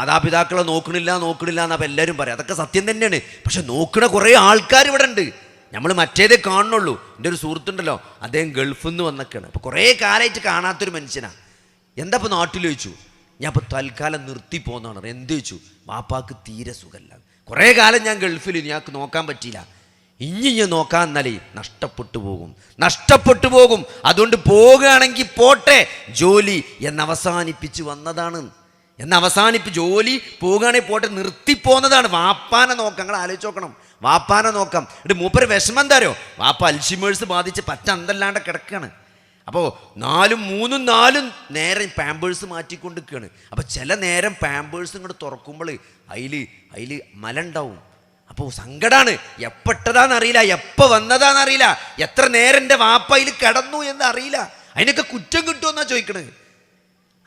മാതാപിതാക്കളെ നോക്കണില്ല നോക്കണില്ല എന്നപ്പോൾ എല്ലാവരും പറയും. അതൊക്കെ സത്യം തന്നെയാണ്. പക്ഷെ നോക്കണ കുറേ ആൾക്കാർ ഇവിടെ ഉണ്ട്. നമ്മൾ മറ്റേതേ കാണുന്നുള്ളൂ. എന്റെ ഒരു സുഹൃത്തുണ്ടല്ലോ. അദ്ദേഹം ഗൾഫിൽ നിന്ന് വന്നൊക്കെയാണ്. അപ്പോൾ കുറേ കാലമായിട്ട് കാണാത്തൊരു മനുഷ്യനാണ് എന്താ ഇപ്പോൾ നാട്ടിൽ വെച്ചു ഞാൻ ഇപ്പോൾ തൽക്കാലം നിർത്തി പോകുന്നതാണ് എന്ത് വെച്ചു വാപ്പാക്ക് തീരെ സുഖമല്ല. കുറേ കാലം ഞാൻ ഗൾഫിൽ ഞങ്ങൾക്ക് നോക്കാൻ പറ്റിയില്ല. ഇനി ഞാൻ നോക്കാൻ എന്നാലേ നഷ്ടപ്പെട്ടു പോകും. നഷ്ടപ്പെട്ടു പോകും. അതുകൊണ്ട് പോകുകയാണെങ്കിൽ പോട്ടെ. ജോലി എന്നവസാനിപ്പിച്ച് വന്നതാണ്. എന്ന് അവസാനിപ്പ് ജോലി പോകുകയാണെങ്കിൽ പോട്ടെ നിർത്തിപ്പോന്നതാണ്. വാപ്പാനെ നോക്കാം നിങ്ങൾ ആലോചിച്ച് നോക്കണം. വാപ്പാനെ നോക്കാം. എന്നിട്ട് മൂപ്പര് വിഷമം എന്താരോ വാപ്പ അൽഷിമേഴ്സ് ബാധിച്ച് പറ്റ അന്തല്ലാണ്ട് കിടക്കുകയാണ് അപ്പോൾ നാലും മൂന്നും നാലും നേരം പാമ്പേഴ്സ് മാറ്റിക്കൊണ്ടിരിക്കുകയാണ് അപ്പോൾ ചില നേരം പാമ്പേഴ്സ് ഇങ്ങോട്ട് തുറക്കുമ്പോൾ അതിൽ അതിൽ മല ഉണ്ടാവും അപ്പോൾ സങ്കടാണ്. എപ്പെട്ടതാണെന്നറിയില്ല എപ്പോൾ വന്നതാണെന്നറിയില്ല എത്ര നേരം എന്റെ വാപ്പ അതിൽ കിടന്നു എന്ന് അറിയില്ല അതിനൊക്കെ കുറ്റം കിട്ടുമെന്നാണ് ചോദിക്കണത്.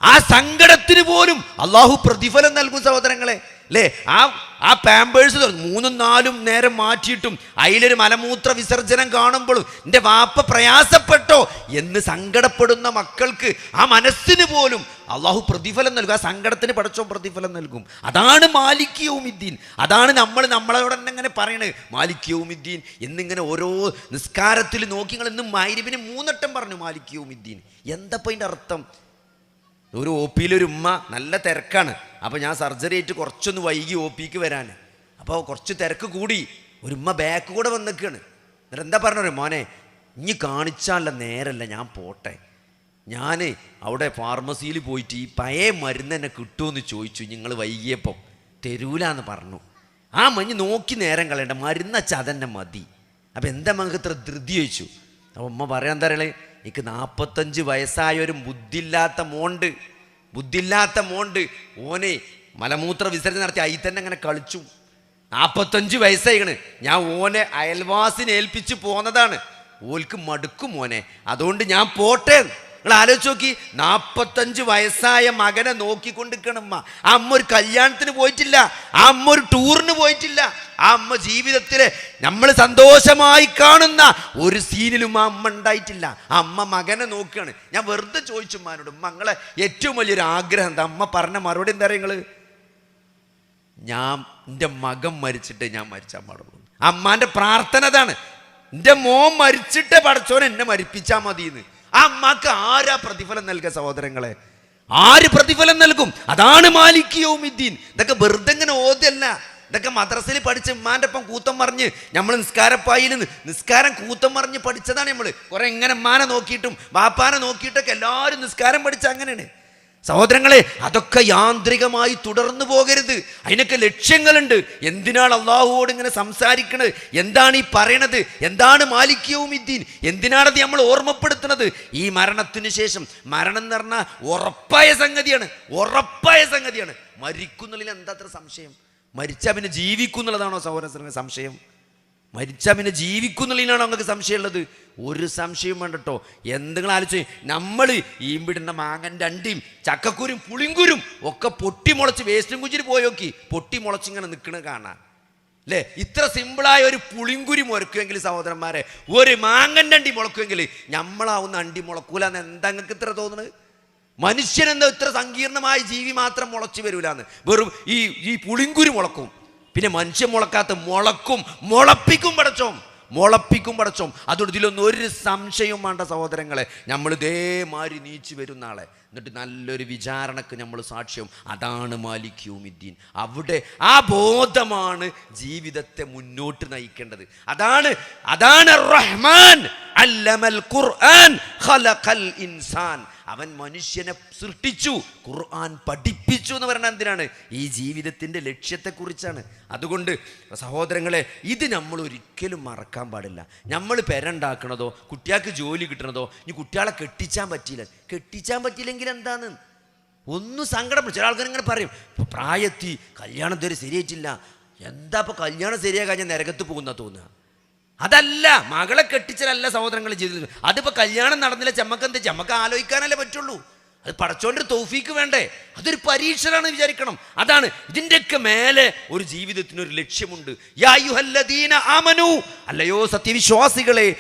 ആ സങ്കടത്തിന് പോലും അള്ളാഹു പ്രതിഫലം നൽകും സഹോദരങ്ങളെ. അല്ലേ ആ ആ പാമ്പേഴ്സ് മൂന്നും നാലും നേരം മാറ്റിയിട്ടും അതിലൊരു മലമൂത്ര വിസർജനം കാണുമ്പോഴും എന്റെ വാപ്പ പ്രയാസപ്പെട്ടോ എന്ന് സങ്കടപ്പെടുന്ന മക്കൾക്ക് ആ മനസ്സിന് പോലും അള്ളാഹു പ്രതിഫലം നൽകും. ആ സങ്കടത്തിന് പഠിച്ചോ പ്രതിഫലം നൽകും. അതാണ് മാലിക്യവുമിദ്ദീൻ അതാണ് നമ്മൾ നമ്മളോട് തന്നെ ഇങ്ങനെ പറയണത് മാലിക്യവുമിദ്ദീൻ എന്നിങ്ങനെ ഓരോ നിസ്കാരത്തിൽ നോക്കി നിങ്ങൾ ഇന്ന് മൈരിബിന് മൂന്നട്ടം പറഞ്ഞു മാലിക്യവുമിദ്ദീൻ എന്തപ്പോൾ അതിന്റെ അർത്ഥം? ഒരു ഒ പിയിലൊരു ഉമ്മ നല്ല തിരക്കാണ്. അപ്പോൾ ഞാൻ സർജറി ആയിട്ട് കുറച്ചൊന്ന് വൈകി ഒ പിക്ക് വരാൻ അപ്പോൾ കുറച്ച് തിരക്ക് കൂടി. ഒരു ഉമ്മ ബാക്ക് കൂടെ വന്ന് നിൽക്കുകയാണ് എന്നിട്ട് എന്താ പറഞ്ഞത്? മോനെ ഇനി കാണിച്ചാലുള്ള നേരല്ല ഞാൻ പോട്ടെ. ഞാൻ അവിടെ ഫാർമസിയിൽ പോയിട്ട് ഈ പഴയ മരുന്ന് എന്നെ കിട്ടുമെന്ന് ചോദിച്ചു. നിങ്ങൾ വൈകിയപ്പോൾ തരൂലാന്ന് പറഞ്ഞു. ആ മഞ്ഞ് നോക്കി നേരം കളയണ്ട. മരുന്നച്ചാൽ അതെന്നെ മതി. അപ്പം എന്താ മകൾക്ക് ഇത്ര ധൃതി ചോദിച്ചു. അപ്പം ഉമ്മ പറയാൻ തരളേ എനിക്ക് നാൽപ്പത്തഞ്ച് വയസ്സായ ഒരു ബുദ്ധില്ലാത്ത മോണ്ട് ബുദ്ധില്ലാത്ത മോണ്ട്. ഓനെ മലമൂത്ര വിസർജനം നടത്തി അതിൽ തന്നെ അങ്ങനെ കളിച്ചു. നാൽപ്പത്തഞ്ച് വയസ്സായിക്കണ്. ഞാൻ ഓനെ അയൽവാസിനെ ഏൽപ്പിച്ച് പോന്നതാണ്. ഓൽക്ക് മടുക്കും മോനെ. അതുകൊണ്ട് ഞാൻ പോട്ടെ നിങ്ങൾ ആലോചിച്ച് നോക്കി നാൽപ്പത്തഞ്ച് വയസ്സായ മകനെ നോക്കിക്കൊണ്ടിരിക്കണം അമ്മ ആ അമ്മ ഒരു കല്യാണത്തിന് പോയിട്ടില്ല ആ അമ്മ ഒരു ടൂറിന് പോയിട്ടില്ല. ആ അമ്മ ജീവിതത്തിൽ നമ്മൾ സന്തോഷമായി കാണുന്ന ഒരു സീനിലും ആ അമ്മ ഉണ്ടായിട്ടില്ല. അമ്മ മകനെ നോക്കുകയാണ്. ഞാൻ വെറുതെ ചോദിച്ചു മാനോട് മങ്ങളെ ഏറ്റവും വലിയൊരു ആഗ്രഹം എന്താ? അമ്മ പറഞ്ഞ മറുപടി എന്താ നിങ്ങൾ? ഞാൻ എന്റെ മകൻ മരിച്ചിട്ട് ഞാൻ മരിച്ചാൽ പാടുള്ളൂ. അമ്മാന്റെ പ്രാർത്ഥന അതാണ്. എന്റെ മോൻ മരിച്ചിട്ട് പടച്ചോൻ എന്നെ മരിപ്പിച്ചാൽ മതിയെന്ന്. ആ അമ്മയ്ക്ക് ആരാ പ്രതിഫലം നൽകുക സഹോദരങ്ങളെ? ആര് പ്രതിഫലം നൽകും? അതാണ് മാലിക് ഇദ്ദീൻ ഇതൊക്കെ വെറുതെ ഇങ്ങനെ ഓതല്ല. ഇതൊക്കെ മദ്രസയിൽ പഠിച്ച് ഉമ്മാന്റെ ഒപ്പം കൂത്തം പറഞ്ഞ് നമ്മൾ നിസ്കാരപ്പായിൽ നിസ്കാരം കൂത്തം പറഞ്ഞ് പഠിച്ചതാണ് നമ്മൾ കുറെ ഇങ്ങനെ ഉമ്മാനെ നോക്കിയിട്ടും വാപ്പാനെ നോക്കിയിട്ടൊക്കെ എല്ലാവരും നിസ്കാരം പഠിച്ച അങ്ങനെയാണ്. സഹോദരങ്ങളെ അതൊക്കെ യാന്ത്രികമായി തുടർന്നു പോകരുത്. അതിനൊക്കെ ലക്ഷ്യങ്ങളുണ്ട്. എന്തിനാണ് അള്ളാഹുവോട് ഇങ്ങനെ സംസാരിക്കണത്? എന്താണ് ഈ പറയണത്? എന്താണ് മാലിക്യവും ഇദ്ദീൻ എന്തിനാണത് നമ്മൾ ഓർമ്മപ്പെടുത്തുന്നത്? ഈ മരണത്തിന് ശേഷം മരണം എന്ന് പറഞ്ഞാൽ ഉറപ്പായ സംഗതിയാണ്. ഉറപ്പായ സംഗതിയാണ്. മരിക്കുന്നുള്ളിൽ എന്താ അത്ര സംശയം? മരിച്ചാൽ പിന്നെ ജീവിക്കുന്നുള്ളതാണോ സഹോദര സംശയം? മരിച്ചാൽ പിന്നെ ജീവിക്കുന്നുള്ളതിനാണോ നിങ്ങൾക്ക് സംശയമുള്ളത്? ഒരു സംശയം വേണ്ടട്ടോ. എന്തെങ്കിലും ആലോചിച്ച് നമ്മൾ ഈമ്പിടുന്ന മാങ്ങൻ രണ്ടിയും ചക്കക്കുരും പുളിങ്കുരും ഒക്കെ പൊട്ടി മുളച്ച് വേസ്റ്റും കുഞ്ചിന് പോയി നോക്കി. പൊട്ടിമുളച്ച് ഇങ്ങനെ നിൽക്കണത് കാണാൻ അല്ലേ ഇത്ര സിമ്പിളായ ഒരു പുളിങ്കുരി മുറക്കുമെങ്കിൽ സഹോദരന്മാരെ ഒരു മാങ്ങന്റെ അണ്ടി മുളക്കുമെങ്കിൽ നമ്മളാവുന്ന അണ്ടി മുളക്കൂല എന്ന് എന്താ നിങ്ങൾക്ക് ഇത്ര തോന്നുന്നത് മനുഷ്യനെന്താ ഇത്ര സങ്കീർണമായ ജീവി മാത്രം മുളച്ചു വരൂലെന്ന്. വെറും ഈ ഈ പുളിങ്കുരി മുളക്കും. പിന്നെ മനുഷ്യൻ മുളക്കാത്ത മുളക്കും മുളപ്പിക്കും പടച്ചോം. മുളപ്പിക്കും പടച്ചോം. അതുകൊണ്ട് ഇതിലൊന്നും ഒരു സംശയവും വേണ്ട സഹോദരങ്ങളെ. നമ്മൾ ഇതേമാതിരി നീച്ചു വരുന്ന ആളെ. എന്നിട്ട് നല്ലൊരു വിചാരണക്ക് നമ്മൾ സാക്ഷ്യം. അതാണ് മാലിക് യൂമിദ്ദീൻ. അവിടെ ആ ബോധമാണ് ജീവിതത്തെ മുന്നോട്ട് നയിക്കേണ്ടത്. അതാണ് അതാണ് റഹ്മാൻ. അല്ലമൽ ഖുർആൻ ഖലഖൽ ഇൻസാൻ. അവൻ മനുഷ്യനെ സൃഷ്ടിച്ചു ഖുർആൻ പഠിപ്പിച്ചു എന്ന് പറഞ്ഞാൽ എന്തിനാണ്? ഈ ജീവിതത്തിന്റെ ലക്ഷ്യത്തെക്കുറിച്ചാണ്. അതുകൊണ്ട് സഹോദരങ്ങളെ ഇത് നമ്മൾ ഒരിക്കലും മറക്കാൻ പാടില്ല. നമ്മൾ പെരണ്ടാക്കണതോ കുട്ടികൾക്ക് ജോലി കിട്ടണതോ ഇനി കുട്ടികളെ കെട്ടിച്ചാൻ പറ്റിയില്ല. കെട്ടിച്ചാൻ പറ്റിയില്ലെങ്കിൽ എന്താന്ന്? ഒന്നും സങ്കടപ്പെടും ചില ആൾക്കാർ ഇങ്ങനെ പറയും "ഇപ്പൊ പ്രായത്തി കല്യാണം ഇതുവരെ ശരിയായിട്ടില്ല. എന്താ ഇപ്പോൾ കല്യാണം ശരിയാ ഞാൻ നരകത്ത് പോകുന്ന തോന്നുക? അതല്ല മകളെ കെട്ടിച്ചാലല്ല സഹോദരങ്ങൾ ജീവിതത്തിൽ. അതിപ്പോ കല്യാണം നടന്നില്ല ചമ്മക്കെന്ത് ചമ്മക്ക് ആലോചിക്കാനല്ലേ പറ്റുള്ളൂ. അത് പടച്ചോണ്ട് തൗഫീക്ക് വേണ്ടേ? അതൊരു പരീക്ഷണാണ് വിചാരിക്കണം. അതാണ് ഇതിന്റെയൊക്കെ മേലെ ഒരു ജീവിതത്തിന് ഒരു ലക്ഷ്യമുണ്ട്. അല്ലയോ സത്യവിശ്വാസികളെ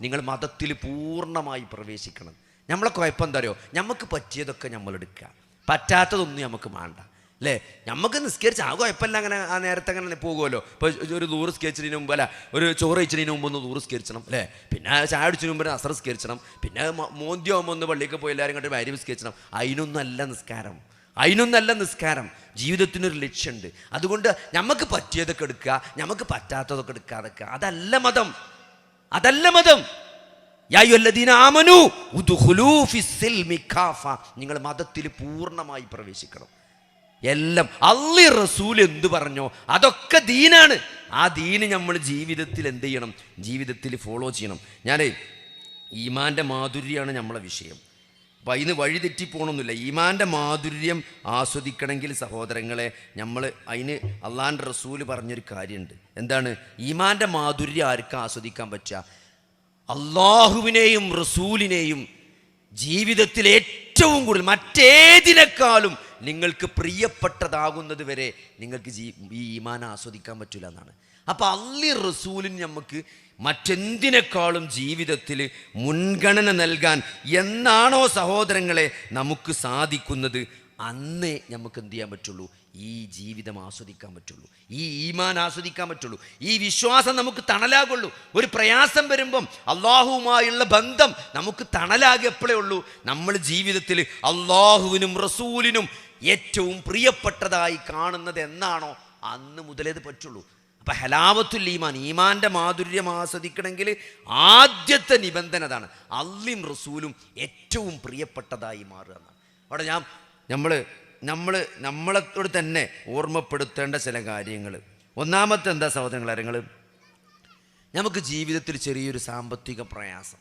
നിങ്ങൾ മതത്തിൽ പൂർണമായി പ്രവേശിക്കണം. നമ്മളെ കുഴപ്പം എന്താ അറിയോ? നമുക്ക് പറ്റിയതൊക്കെ നമ്മൾ എടുക്കുക പറ്റാത്തതൊന്നും നമുക്ക് വേണ്ട. അല്ലേ നമുക്ക് നിസ്കരിച്ച് ആ കുഴപ്പമില്ല അങ്ങനെ ആ നേരത്തെ അങ്ങനെ പോകുമല്ലോ. ഇപ്പോൾ ഒരു നൂറ് സ്കെച്ചിന് മുമ്പ് അല്ല? ഒരു ചോറ് കഴിച്ചതിന് മുമ്പ് ഒന്ന് നൂറ് സ്കരിച്ചണം അല്ലേ? പിന്നെ ചായ അടിച്ചതിന് മുമ്പ് അസർ സ്കരിച്ചണം പിന്നെ മോന്തിയാകുമ്പോൾ ഒന്ന് പള്ളിക്ക് പോയി എല്ലാവരും കണ്ടിട്ട് ഭാര്യ സ്കരിച്ചണം അതിനൊന്നല്ല നിസ്കാരം. അതിനൊന്നല്ല നിസ്കാരം. ജീവിതത്തിനൊരു ലക്ഷ്യമുണ്ട്. അതുകൊണ്ട് നമുക്ക് പറ്റിയതൊക്കെ എടുക്കുക നമുക്ക് പറ്റാത്തതൊക്കെ എടുക്കാതൊക്കെ അതല്ല മതം. അതല്ല മതം. നിങ്ങൾ മതത്തിൽ പൂർണമായി പ്രവേശിക്കണം. എല്ലാം. അള്ളി റസൂൽ എന്ത് പറഞ്ഞോ? അതൊക്കെ ദീനാണ്. ആ ദീന് നമ്മൾ ജീവിതത്തിൽ എന്ത് ചെയ്യണം? ജീവിതത്തിൽ ഫോളോ ചെയ്യണം. ഞാൻ ഈമാന്റെ മാധുര്യമാണ് നമ്മളെ വിഷയം. അപ്പം അതിന് വഴിതെറ്റി പോകണമെന്നില്ല ഈമാന്റെ മാധുര്യം ആസ്വദിക്കണമെങ്കിൽ സഹോദരങ്ങളെ നമ്മൾ അതിന് അള്ളാന്റെ റസൂൽ പറഞ്ഞൊരു കാര്യമുണ്ട്. എന്താണ്? ഈമാന്റെ മാധുര്യം ആർക്കും ആസ്വദിക്കാൻ പറ്റുക? അള്ളാഹുവിനെയും റസൂലിനെയും ജീവിതത്തിൽ ഏറ്റവും കൂടുതൽ മറ്റേതിനേക്കാളും നിങ്ങൾക്ക് പ്രിയപ്പെട്ടതാകുന്നത് വരെ നിങ്ങൾക്ക് ജീ ഈ ഈമാന ആസ്വദിക്കാൻ പറ്റില്ല എന്നാണ്. അപ്പോൾ അള്ളി റസൂലിന് നമുക്ക് മറ്റെന്തിനേക്കാളും ജീവിതത്തിൽ മുൻഗണന നൽകാൻ എന്നാണോ സഹോദരങ്ങളെ നമുക്ക് സാധിക്കുന്നത് അന്നേ നമുക്ക് എന്ത് ചെയ്യാൻ പറ്റുള്ളൂ? ഈ ജീവിതം ആസ്വദിക്കാൻ പറ്റുള്ളൂ. ഈ ഈമാൻ ആസ്വദിക്കാൻ പറ്റുള്ളൂ. ഈ വിശ്വാസം നമുക്ക് തണലാകുള്ളൂ. ഒരു പ്രയാസം വരുമ്പം അള്ളാഹുവുമായുള്ള ബന്ധം നമുക്ക് തണലാകെ എപ്പോഴേ ഉള്ളൂ? നമ്മൾ ജീവിതത്തിൽ അള്ളാഹുവിനും റസൂലിനും ഏറ്റവും പ്രിയപ്പെട്ടതായി കാണുന്നത് എന്നാണോ? അന്ന് മുതലേത് പറ്റുള്ളൂ. അപ്പം ഹലാവത്തുൽ ഈമാൻ ഈമാന്റെ മാധുര്യം ആസ്വദിക്കണമെങ്കിൽ ആദ്യത്തെ നിബന്ധന അതാണ്. അല്ലിം റസൂലും ഏറ്റവും പ്രിയപ്പെട്ടതായി മാറുക എന്നാണ്. അവിടെ ഞാൻ നമ്മൾ നമ്മൾ നമ്മളോട് തന്നെ ഓർമ്മപ്പെടുത്തേണ്ട ചില കാര്യങ്ങൾ ഒന്നാമത്തെ എന്താ സഹോദരങ്ങളെ നമുക്ക് ജീവിതത്തിൽ ചെറിയൊരു സാമ്പത്തിക പ്രയാസം.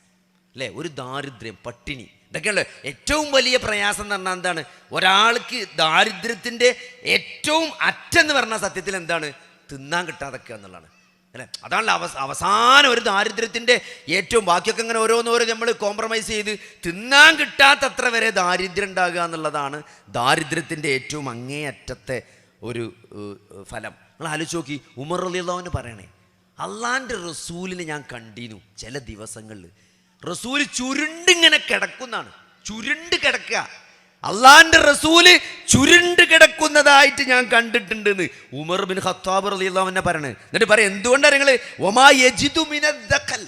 അല്ലേ? ഒരു ദാരിദ്ര്യം പട്ടിണി. ഇതൊക്കെയല്ലേ ഏറ്റവും വലിയ പ്രയാസം എന്ന് പറഞ്ഞാൽ എന്താണ്? ഒരാൾക്ക് ദാരിദ്ര്യത്തിന്റെ ഏറ്റവും അറ്റെന്ന് പറഞ്ഞ സത്യത്തിൽ എന്താണ്? തിന്നാൻ കിട്ടാതൊക്കെ എന്നുള്ളതാണ്. അല്ലേ? അതാണല്ലോ അവസ അവസാനം ഒരു ദാരിദ്ര്യത്തിന്റെ ഏറ്റവും ബാക്കിയൊക്കെ ഇങ്ങനെ ഓരോന്നോരോ നമ്മൾ കോംപ്രമൈസ് ചെയ്ത് തിന്നാൻ കിട്ടാത്തത്ര വരെ ദാരിദ്ര്യം ഉണ്ടാകുക എന്നുള്ളതാണ് ദാരിദ്ര്യത്തിന്റെ ഏറ്റവും അങ്ങേയറ്റത്തെ ഒരു ഫലം. നിങ്ങൾ ആലോചിച്ച് നോക്കി ഉമർ അലിള്ളവന് പറയണേ അള്ളാന്റെ റസൂലിനെ ഞാൻ കണ്ടിനു ചില ദിവസങ്ങളിൽ. റസൂൽ ചുരുണ്ടിങ്ങനെ കിടക്കുന്നാണ് ചുരുണ്ട് കിടക്കുക. അള്ളാന്റെ റസൂൽ ചുരുണ്ട് കിടക്കുന്നതായിട്ട് ഞാൻ കണ്ടിട്ടുണ്ട് എന്ന് ഉമർ ബിൻ ഖത്താബ് റളിയല്ലാഹുവിനെ പറയണേ. എന്നിട്ട് പറയാം എന്തുകൊണ്ടാണ് നിങ്ങൾ ഒമാ യജിദു മിന ദക്കൽ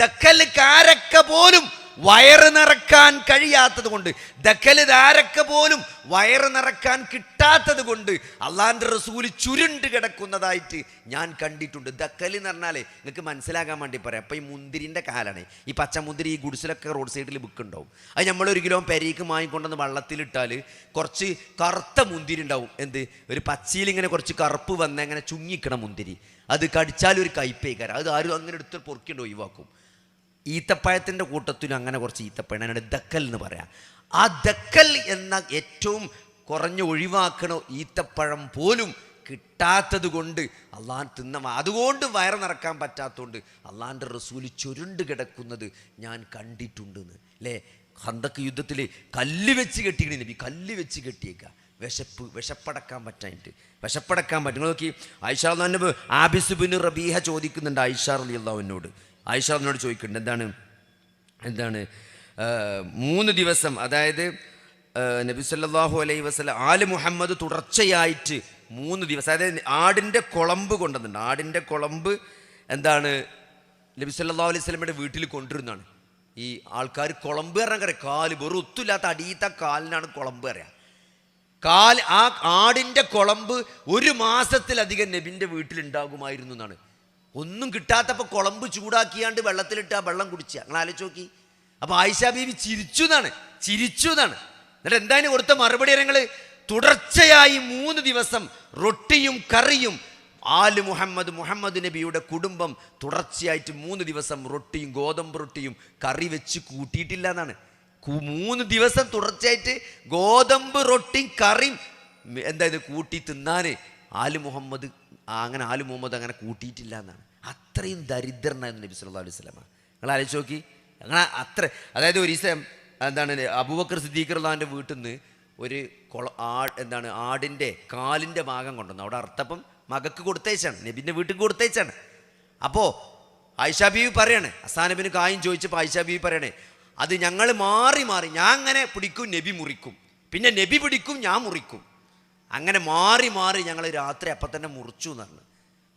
ദഖൽ കാരക്ക പോലും വയറ് നിറക്കാൻ കഴിയാത്തത് കൊണ്ട് ദക്കൽ ധാരക്ക പോലും വയറ് നിറക്കാൻ കിട്ടാത്തത് കൊണ്ട് അള്ളാന്റെ റസൂൽ ചുരുണ്ട് കിടക്കുന്നതായിട്ട് ഞാൻ കണ്ടിട്ടുണ്ട്. ദക്കൽ എന്ന് പറഞ്ഞാൽ നിങ്ങൾക്ക് മനസ്സിലാക്കാൻ വേണ്ടി പറയാം. അപ്പം ഈ മുന്തിരിന്റെ കാലാണ്. ഈ പച്ചമുന്തിരി ഈ ഗുഡ്സിലൊക്കെ റോഡ് സൈഡിൽ ബുക്കുണ്ടാവും അത് നമ്മൾ ഒരു കിലോ പെരീക്ക് വാങ്ങിക്കൊണ്ടുവന്ന് വള്ളത്തിലിട്ടാൽ കുറച്ച് കറുത്ത മുന്തിരി ഉണ്ടാവും. എന്ത്? ഒരു പച്ചയിൽ ഇങ്ങനെ കുറച്ച് കറുപ്പ് വന്ന അങ്ങനെ ചുങ്ങിക്കണ മുന്തിരി. അത് കടിച്ചാൽ ഒരു കയ്പേക്കാരം. അത് ആരും അങ്ങനെ എടുത്ത് പൊറുക്കിണ്ട് ഒഴിവാക്കും. ഈത്തപ്പഴത്തിന്റെ കൂട്ടത്തിൽ അങ്ങനെ കുറച്ച് ഈത്തപ്പഴം അതിനാണ് ദക്കൽ എന്ന് പറയാം. ആ ദക്കൽ എന്ന ഏറ്റവും കുറഞ്ഞ് ഒഴിവാക്കണ ഈത്തപ്പഴം പോലും കിട്ടാത്തത് കൊണ്ട് അള്ളാൻ തിന്ന അതുകൊണ്ട് വയറ് നിറക്കാൻ പറ്റാത്തതുകൊണ്ട് അള്ളാന്റെ റസൂൽ ചുരുണ്ട് കിടക്കുന്നത് ഞാൻ കണ്ടിട്ടുണ്ടെന്ന്. അല്ലേ ഹന്തക്ക് യുദ്ധത്തിൽ കല്ല് വെച്ച് കെട്ടിക്കണ നബി കല്ല് വെച്ച് കെട്ടിയേക്കുക വിശപ്പ് വിശപ്പടക്കാൻ പറ്റാനായിട്ട് വിശപ്പടക്കാൻ പറ്റും. നോക്കി ഐഷാർ ആബിസ് ബിൻ റബീഹ ചോദിക്കുന്നുണ്ട് ഐഷാർ അലി അള്ളാഹുവിനോട് ആയിഷ അതിനോട് ചോദിക്കുന്നുണ്ട് എന്താണ്? എന്താണ്? മൂന്ന് ദിവസം അതായത് നബി സല്ലല്ലാഹു അലൈഹി വസ്ല ആൽ മുഹമ്മദ് തുടർച്ചയായിട്ട് മൂന്ന് ദിവസം അതായത് ആടിന്റെ കുളമ്പ് കൊണ്ടുവന്നിട്ടുണ്ട്. ആടിന്റെ കുളമ്പ് എന്താണ്? നബി സല്ലല്ലാഹു അലൈഹി സ്വലമയുടെ വീട്ടിൽ കൊണ്ടുവരുന്നതാണ്. ഈ ആൾക്കാർ കുളമ്പ് പറഞ്ഞാൽ കറിയാം കാൽ വെറും ഒത്തുമില്ലാത്ത അടിയത്ത കാലിനാണ് കുളമ്പ് പറയാം. കാൽ ആ ആടിന്റെ കുളമ്പ് ഒരു മാസത്തിലധികം നബിന്റെ വീട്ടിലുണ്ടാകുമായിരുന്നു എന്നാണ്. ഒന്നും കിട്ടാത്തപ്പോൾ കുളമ്പ് ചൂടാക്കിയാണ്ട് വെള്ളത്തിലിട്ട് ആ വെള്ളം കുടിച്ച. നിങ്ങൾ ആലോചിച്ച് നോക്കി. അപ്പോൾ ആയിഷ ബീവി ചിരിച്ചു എന്നാണ്. ചിരിച്ചു എന്നാണ്. എന്നിട്ട് എന്തായാലും കൊടുത്ത മറുപടി ഞങ്ങൾ തുടർച്ചയായി മൂന്ന് ദിവസം റൊട്ടിയും കറിയും ആൽ മുഹമ്മദ് മുഹമ്മദ് നബിയുടെ കുടുംബം തുടർച്ചയായിട്ട് മൂന്ന് ദിവസം റൊട്ടിയും ഗോതമ്പ് റൊട്ടിയും കറി വെച്ച് കൂട്ടിയിട്ടില്ല എന്നാണ്. മൂന്ന് ദിവസം തുടർച്ചയായിട്ട് ഗോതമ്പ് റൊട്ടിയും കറിയും എന്തായത് കൂട്ടി തിന്നാന് ആൽ മുഹമ്മദ് അങ്ങനെ ആൽ മുഹമ്മദ് അങ്ങനെ കൂട്ടിയിട്ടില്ല എന്നാണ്. അത്രയും ദരിദ്രനായിരുന്നു നബി സല്ലാ അലൈഹി സ്വലമ നിങ്ങൾ ആലോചിച്ച് നോക്കി. അങ്ങനെ അത്ര അതായത് ഒരു ദിവസം എന്താണ് അബൂബക്കർ സിദ്ദീഖ് വീട്ടിൽ നിന്ന് ഒരു കൊള ആ എന്താണ് ആടിന്റെ കാലിന്റെ ഭാഗം കൊണ്ടുവന്നു. അവിടെ അർത്ഥപ്പം മകക്ക് കൊടുത്തേച്ചാണ് നബിന്റെ വീട്ടിൽ കൊടുത്തേച്ചാണ് അപ്പോൾ ആയിഷാ ബീവി പറയാണ് അസാനബിന് കായും ചോദിച്ചപ്പോൾ ആയിഷാ ബീവി പറയണേ അത് ഞങ്ങൾ മാറി മാറി ഞാൻ അങ്ങനെ പിടിക്കും നബി മുറിക്കും. പിന്നെ നബി പിടിക്കും ഞാൻ മുറിക്കും. അങ്ങനെ മാറി മാറി ഞങ്ങൾ രാത്രി അപ്പം തന്നെ മുറിച്ചു എന്ന് പറഞ്ഞു.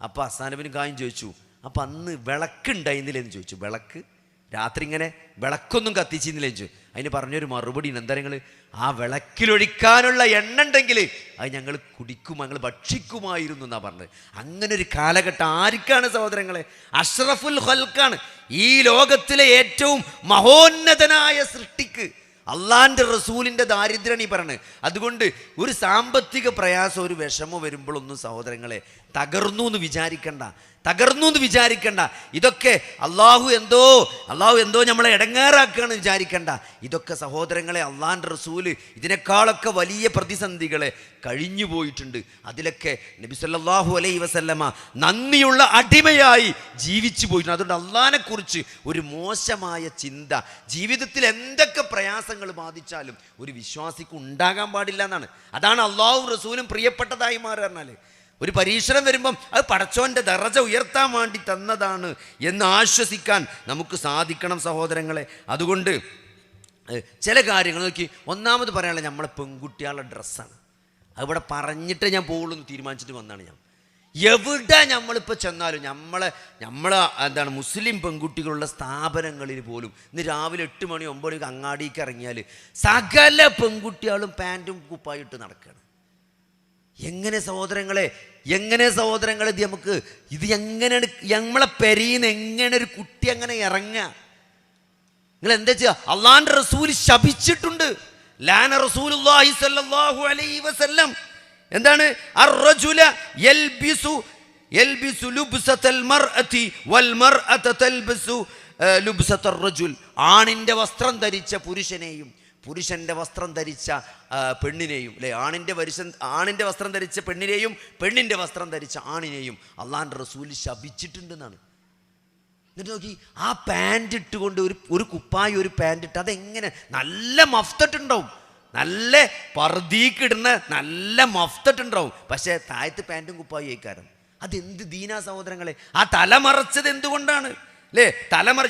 അപ്പോൾ അസാനബിന് കായും ചോദിച്ചു അപ്പം അന്ന് വിളക്കുണ്ടായിരുന്നില്ലെന്ന് ചോദിച്ചു. വിളക്ക്? രാത്രി ഇങ്ങനെ വിളക്കൊന്നും കത്തിച്ചിരുന്നില്ലെന്ന് ചോദിച്ചു. അതിന് പറഞ്ഞൊരു മറുപടി എന്താ നിങ്ങൾ ആ വിളക്കിലൊഴിക്കാനുള്ള എണ്ണ ഉണ്ടെങ്കിൽ അത് ഞങ്ങൾ കുടിക്കും ഞങ്ങൾ ഭക്ഷിക്കുമായിരുന്നു എന്നാ പറഞ്ഞത്. അങ്ങനെ ഒരു കാലഘട്ടം ആർക്കാണ് സഹോദരങ്ങളെ? അഷ്റഫുൽ ഹൽക്കാണ് ഈ ലോകത്തിലെ ഏറ്റവും മഹോന്നതനായ സൃഷ്ടിക്ക്. അള്ളാന്റെ റസൂലിന്റെ ദാരിദ്ര്യമാണ് ഈ അതുകൊണ്ട് ഒരു സാമ്പത്തിക പ്രയാസം ഒരു വിഷമം വരുമ്പോഴൊന്നും സഹോദരങ്ങളെ തകർന്നു എന്ന് വിചാരിക്കണ്ട. തകർന്നു എന്ന് വിചാരിക്കണ്ട. ഇതൊക്കെ അള്ളാഹു എന്തോ അള്ളാഹു എന്തോ നമ്മളെ ഇടങ്ങേറാക്കുകയാണ് വിചാരിക്കണ്ട. ഇതൊക്കെ സഹോദരങ്ങളെ അള്ളാന്റെ റസൂൽ ഇതിനേക്കാളൊക്കെ വലിയ പ്രതിസന്ധികളെ കഴിഞ്ഞു പോയിട്ടുണ്ട്. അതിലൊക്കെ നബി സല്ലല്ലാഹു അലൈഹി വസല്ലമ നന്ദിയുള്ള അടിമയായി ജീവിച്ചു പോയിട്ടുണ്ട്. അതുകൊണ്ട് അള്ളഹാനെക്കുറിച്ച് ഒരു മോശമായ ചിന്ത. ജീവിതത്തിൽ എന്തൊക്കെ പ്രയാസങ്ങൾ ബാധിച്ചാലും ഒരു വിശ്വാസിക്ക് ഉണ്ടാകാൻ പാടില്ല എന്നാണ്. അതാണ് അള്ളാഹു റസൂലും പ്രിയപ്പെട്ടതായി മാറുക ഒരു പരീക്ഷണം വരുമ്പം അത് പടച്ചോന്റെ ദറജ ഉയർത്താൻ വേണ്ടി തന്നതാണ് എന്ന് ആശ്വസിക്കാൻ നമുക്ക് സാധിക്കണം സഹോദരങ്ങളെ. അതുകൊണ്ട് ചില കാര്യങ്ങൾ നോക്കി. ഒന്നാമത് പറയാനുള്ള നമ്മളെ പെൺകുട്ടികളുടെ ഡ്രസ്സാണ്. അതിവിടെ പറഞ്ഞിട്ട് ഞാൻ പോകുള്ളൂ എന്ന് തീരുമാനിച്ചിട്ട് വന്നാണ് ഞാൻ. എവിടെ നമ്മളിപ്പോൾ ചെന്നാലും നമ്മളെ നമ്മളെ എന്താണ് മുസ്ലിം പെൺകുട്ടികളുള്ള സ്ഥാപനങ്ങളിൽ പോലും ഇന്ന് രാവിലെ എട്ട് മണി ഒമ്പത് മണിക്ക് അങ്ങാടിക്ക് ഇറങ്ങിയാൽ സകല പെൺകുട്ടികളും പാന്റും കുപ്പായിട്ട് നടക്കുകയാണ് എങ്ങനെ സഹോദരങ്ങളെ എങ്ങനെ സഹോദരങ്ങളെ ഇത് നമുക്ക് ഇത് എങ്ങനെയാണ് നമ്മളെ പെരീന്ന് എങ്ങനെ ഒരു കുട്ടി അങ്ങനെ ഇറങ്ങുക നിങ്ങൾ എന്താ ചെയ്യുക അള്ളാന്റെ റസൂൽ ശപിച്ചിട്ടുണ്ട്. ലാന റസൂലുള്ളാഹി സ്വല്ലല്ലാഹു അലൈഹി വസല്ലം. എന്താണ്? അർറജുല യൽബിസു യൽബിസു ലുബ്സത്തൽ മർഅതി വൽ മർഅത തൽബിസു ലുബ്സത്തർ റജുൽ. ആണിന്റെ വസ്ത്രം ധരിച്ച പുരുഷനെയും പുരുഷന്റെ വസ്ത്രം ധരിച്ച പെണ്ണിനെയും അല്ലെ? ആണിന്റെ വരിശൻ ആണിന്റെ വസ്ത്രം ധരിച്ച പെണ്ണിനെയും പെണ്ണിന്റെ വസ്ത്രം ധരിച്ച ആണിനെയും അള്ളാന്റെ റസൂൽ ശപിച്ചിട്ടുണ്ടെന്നാണ്. എന്നിട്ട് നോക്കി ആ പാന്റ് ഇട്ടുകൊണ്ട് ഒരു ഒരു കുപ്പായി ഒരു പാന്റ് ഇട്ട് അതെങ്ങനെ നല്ല മഫ്തട്ടുണ്ടാവും നല്ല പർദീക്കിടുന്ന നല്ല മഫ്തട്ടുണ്ടാവും പക്ഷേ താഴത്ത് പാന്റും കുപ്പായി ആയിക്കാരം. അതെന്ത് ദീനാ സഹോദരങ്ങളെ? ആ തല മറച്ചത് എന്തുകൊണ്ടാണ്? അല്ലേ തലമറ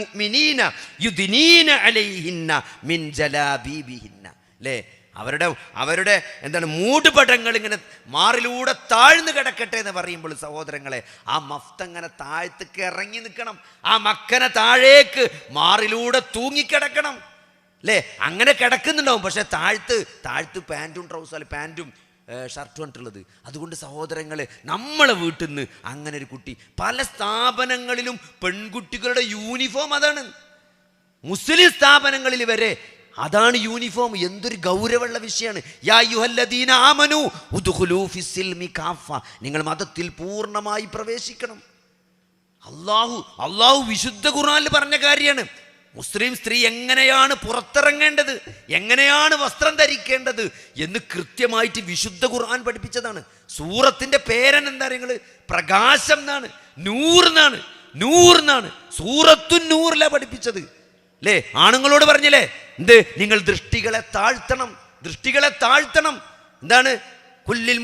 മുഅ്മിനീന യുദ്നീന മിൻ അവരുടെ അവരുടെ എന്താണ് മൂടുപടങ്ങൾ ഇങ്ങനെ മാറിലൂടെ താഴ്ന്നു കിടക്കട്ടെ എന്ന് പറയുമ്പോൾ സഹോദരങ്ങളെ ആ മഫ്ത അങ്ങനെ താഴ്ത്തേക്ക് ഇറങ്ങി നിൽക്കണം. ആ മക്കനെ താഴേക്ക് മാറിലൂടെ തൂങ്ങിക്കിടക്കണം. അല്ലേ? അങ്ങനെ കിടക്കുന്നുണ്ടാവും. പക്ഷെ താഴ്ത്ത് താഴ്ത്ത് പാന്റും ട്രൗസർ പാന്റും ഷർട്ട് ഇട്ടുള്ളത് അതുകൊണ്ട് സഹോദരങ്ങളെ നമ്മളെ വീട്ടിൽ നിന്ന് അങ്ങനെ ഒരു കുട്ടി പല സ്ഥാപനങ്ങളിലും പെൺകുട്ടികളുടെ യൂണിഫോം അതാണ്. മുസ്ലിം സ്ഥാപനങ്ങളിൽ വരെ അതാണ് യൂണിഫോം. എന്തൊരു ഗൗരവമുള്ള വിഷയമാണ്. യാ യുഹല്ലദീന ആമനു ഉദ്ഖുലൂ കാഫ. നിങ്ങൾ മതത്തിൽ പൂർണമായി പ്രവേശിക്കണം. അള്ളാഹു അള്ളാഹു വിശുദ്ധ ഖുർആനിൽ പറഞ്ഞ കാര്യമാണ്. മുസ്ലിം സ്ത്രീ എങ്ങനെയാണ് പുറത്തിറങ്ങേണ്ടത്? എങ്ങനെയാണ് വസ്ത്രം ധരിക്കേണ്ടത്? എന്ന് കൃത്യമായിട്ട് വിശുദ്ധ ഖുർആൻ പഠിപ്പിച്ചതാണ്. സൂറത്തിന്റെ പേരൻ എന്താ നിങ്ങൾ? പ്രകാശം എന്നാണ്. നൂർ എന്നാണ്. സൂറത്തു നൂറിലാണ് പഠിപ്പിച്ചത്. അല്ലേ ആണുങ്ങളോട് പറഞ്ഞില്ലേ? എന്ത്? നിങ്ങൾ ദൃഷ്ടികളെ താഴ്ത്തണം. ദൃഷ്ടികളെ താഴ്ത്തണം. എന്താണ്? കുല്ലിൽ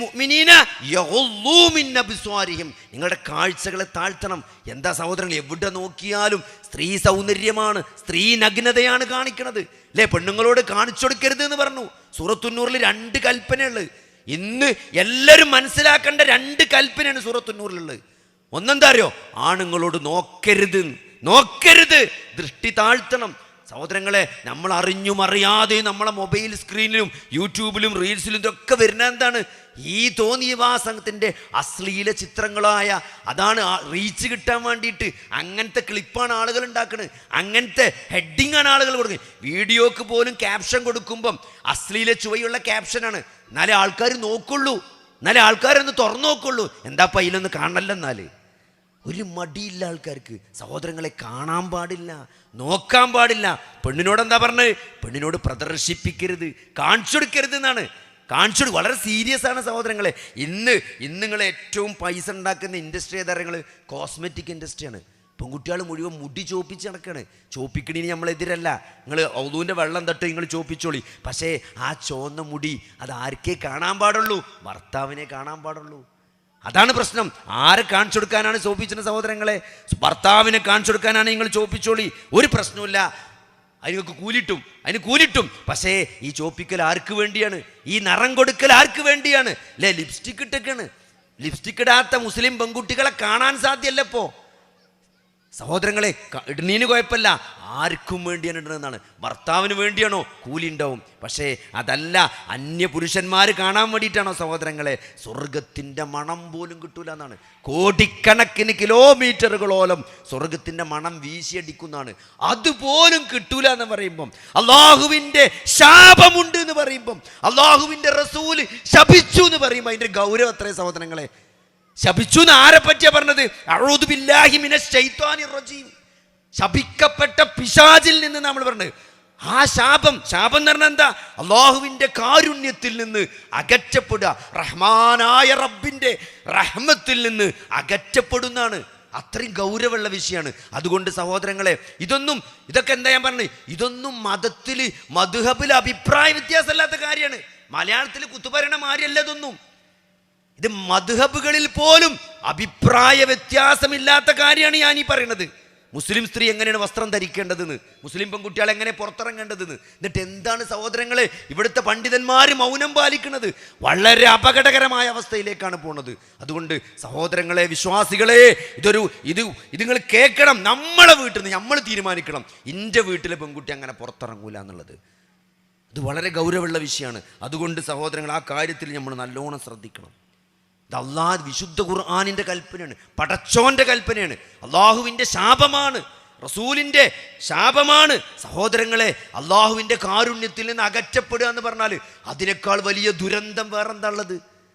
നിങ്ങളുടെ കാഴ്ചകളെ താഴ്ത്തണം. എന്താ സഹോദരങ്ങൾ എവിടെ നോക്കിയാലും സ്ത്രീ സൗന്ദര്യമാണ് സ്ത്രീ നഗ്നതയാണ് കാണിക്കുന്നത് അല്ലേ പെണ്ണുങ്ങളോട് കാണിച്ചു കൊടുക്കരുത് എന്ന് പറഞ്ഞു. സൂറത്തുന്നൂറിൽ രണ്ട് കൽപ്പനയുള്ളത്. ഇന്ന് എല്ലാവരും മനസ്സിലാക്കേണ്ട രണ്ട് കൽപ്പനയാണ് സൂറത്തുന്നൂറിലുള്ളത്. ഒന്നെന്താ അറിയോ? ആണുങ്ങളോട് നോക്കരുത്. നോക്കരുത്. ദൃഷ്ടി താഴ്ത്തണം. സഹോദരങ്ങളെ നമ്മൾ അറിഞ്ഞും അറിയാതെ നമ്മളെ മൊബൈൽ സ്ക്രീനിലും യൂട്യൂബിലും റീൽസിലും ഇതൊക്കെ വരുന്ന എന്താണ്? ഈ തോന്നിയവാസത്തിന്റെ അശ്ലീല ചിത്രങ്ങളായ അതാണ് റീച്ച് കിട്ടാൻ വേണ്ടിയിട്ട് അങ്ങനത്തെ ക്ലിപ്പാണ് ആളുകൾ ഉണ്ടാക്കുന്നത് അങ്ങനത്തെ ഹെഡിങ് ആണ് ആളുകൾ കൊടുക്കുന്നത്. വീഡിയോക്ക് പോലും ക്യാപ്ഷൻ കൊടുക്കുമ്പം അശ്ലീല ചുവയുള്ള ക്യാപ്ഷനാണ്. എന്നാലേ ആൾക്കാർ നോക്കുള്ളൂ. എന്നാലേ ആൾക്കാരൊന്ന് തുറന്നു നോക്കുള്ളൂ. എന്താ പയ്യിലൊന്ന് എന്നാൽ ഒരു മടിയില്ല ആൾക്കാർക്ക്. സഹോദരങ്ങളെ കാണാൻ പാടില്ല നോക്കാൻ പാടില്ല. പെണ്ണിനോട് എന്താ പറഞ്ഞത് പെണ്ണിനോട് പ്രദർശിപ്പിക്കരുത് കാണിച്ചു കൊടുക്കരുത് എന്നാണ്. കാണിച്ചു വളരെ സീരിയസ് ആണ് സഹോദരങ്ങളെ. ഇന്ന് ഇന്ന് നിങ്ങൾ ഏറ്റവും പൈസ ഉണ്ടാക്കുന്ന ഇൻഡസ്ട്രി ഏതാ നിങ്ങൾ കോസ്മെറ്റിക് ഇൻഡസ്ട്രിയാണ് പെൺകുട്ടികൾ മുഴുവൻ മുടി ചോപ്പിച്ച് നടക്കുകയാണ് ചോപ്പിക്കണീന് നമ്മളെതിരല്ല. നിങ്ങൾ ഔദൂന്റെ വെള്ളം തട്ട് നിങ്ങൾ ചോപ്പിച്ചോളി. പക്ഷേ ആ ചോന്ന മുടി അത് ആർക്കേ കാണാൻ പാടുള്ളൂ? ഭർത്താവിനെ കാണാൻ പാടുള്ളൂ. അതാണ് പ്രശ്നം. ആരെ കാണിച്ചു കൊടുക്കാനാണ് ചോപ്പിച്ചിന് സഹോദരങ്ങളെ? ഭർത്താവിനെ കാണിച്ചു കൊടുക്കാനാണ് നിങ്ങൾ ചോപ്പിച്ചോളി. ഒരു പ്രശ്നമില്ല അതിനൊക്കെ കൂലിട്ടും. അതിന് കൂലിട്ടും. പക്ഷേ ഈ ചോപ്പിക്കൽ ആർക്ക് വേണ്ടിയാണ്? ഈ നിറം കൊടുക്കൽ ആർക്ക് വേണ്ടിയാണ്? അല്ലേ ലിപ്സ്റ്റിക് ഇട്ടൊക്കെയാണ് ലിപ്സ്റ്റിക് ഇടാത്ത മുസ്ലിം പെൺകുട്ടികളെ കാണാൻ സാധ്യല്ല ഇപ്പോ. സഹോദരങ്ങളെ ഇടുന്നതിന് കുഴപ്പമില്ല. ആർക്കും വേണ്ടിയാണ് ഇടുന്നതെന്നാണ്. ഭർത്താവിന് വേണ്ടിയാണോ കൂലി ഉണ്ടാവും. പക്ഷേ അതല്ല അന്യ പുരുഷന്മാർ കാണാൻ വേണ്ടിയിട്ടാണോ സഹോദരങ്ങളെ? സ്വർഗത്തിന്റെ മണം പോലും കിട്ടൂല എന്നാണ്. കോടിക്കണക്കിന് കിലോമീറ്ററുകളോളം സ്വർഗത്തിന്റെ മണം വീശിയടിക്കുന്നതാണ് അതുപോലും കിട്ടൂല എന്ന് പറയുമ്പം അള്ളാഹുവിന്റെ ശാപമുണ്ട് എന്ന് പറയുമ്പം അള്ളാഹുവിന്റെ റസൂൽ ശപിച്ചു എന്ന് പറയുമ്പോൾ അതിന്റെ ഗൗരവം അത്രയും സഹോദരങ്ങളെ? ശപിച്ചു എന്ന് ആരെ പറ്റിയാ പറഞ്ഞത്? അഊദു ബില്ലാഹി മിനശ് റജീം. ശപിക്കപ്പെട്ട പിശാചിൽ നിന്ന് നമ്മൾ പറഞ്ഞത്. ആ ശാപം ശാപം എന്ന് പറഞ്ഞാൽ എന്താ? അള്ളാഹുവിന്റെ കാരുണ്യത്തിൽ നിന്ന് അകറ്റപ്പെടുക. റഹ്മാനായ റബ്ബിന്റെ റഹ്മത്തിൽ നിന്ന് അകറ്റപ്പെടുന്നതാണ്. അത്രയും ഗൗരവമുള്ള വിഷയമാണ്. അതുകൊണ്ട് സഹോദരങ്ങളെ ഇതൊന്നും ഇതൊക്കെ എന്താ ഞാൻ പറഞ്ഞത്? ഇതൊന്നും മതത്തിൽ മധുഹബിൽ അഭിപ്രായ വ്യത്യാസമല്ലാത്ത കാര്യമാണ്. മലയാളത്തിൽ കുത്തുപരണ ഇതൊന്നും. ഇത് മധുഹബുകളിൽ പോലും അഭിപ്രായ വ്യത്യാസമില്ലാത്ത കാര്യമാണ് ഞാൻ ഈ പറയുന്നത്. മുസ്ലിം സ്ത്രീ എങ്ങനെയാണ് വസ്ത്രം ധരിക്കേണ്ടതെന്ന്? മുസ്ലിം പെൺകുട്ടികൾ എങ്ങനെ പുറത്തിറങ്ങേണ്ടതെന്ന്? എന്നിട്ട് എന്താണ് സഹോദരങ്ങളെ ഇവിടുത്തെ പണ്ഡിതന്മാർ മൗനം പാലിക്കുന്നത്? വളരെ അപകടകരമായ അവസ്ഥയിലേക്കാണ് പോണത്. അതുകൊണ്ട് സഹോദരങ്ങളെ വിശ്വാസികളെ ഇതൊരു ഇത് ഇത് നിങ്ങൾ കേൾക്കണം. നമ്മളെ വീട്ടിൽ നിന്ന് നമ്മൾ തീരുമാനിക്കണം. എന്റെ വീട്ടിലെ പെൺകുട്ടി അങ്ങനെ പുറത്തിറങ്ങൂല എന്നുള്ളത്. ഇത് വളരെ ഗൗരവമുള്ള വിഷയമാണ്. അതുകൊണ്ട് സഹോദരങ്ങൾ ആ കാര്യത്തിൽ നമ്മൾ നല്ലോണം ശ്രദ്ധിക്കണം. ഇത് അള്ളാഹ് വിശുദ്ധ ഖുർആാനിന്റെ കൽപ്പനയാണ് പടച്ചോന്റെ കൽപ്പനയാണ്. അള്ളാഹുവിന്റെ ശാപമാണ് റസൂലിന്റെ ശാപമാണ്. സഹോദരങ്ങളെ അള്ളാഹുവിന്റെ കാരുണ്യത്തിൽ നിന്ന് അകറ്റപ്പെടുക എന്ന് പറഞ്ഞാൽ അതിനേക്കാൾ വലിയ ദുരന്തം വേറെന്താ ഉള്ളത്?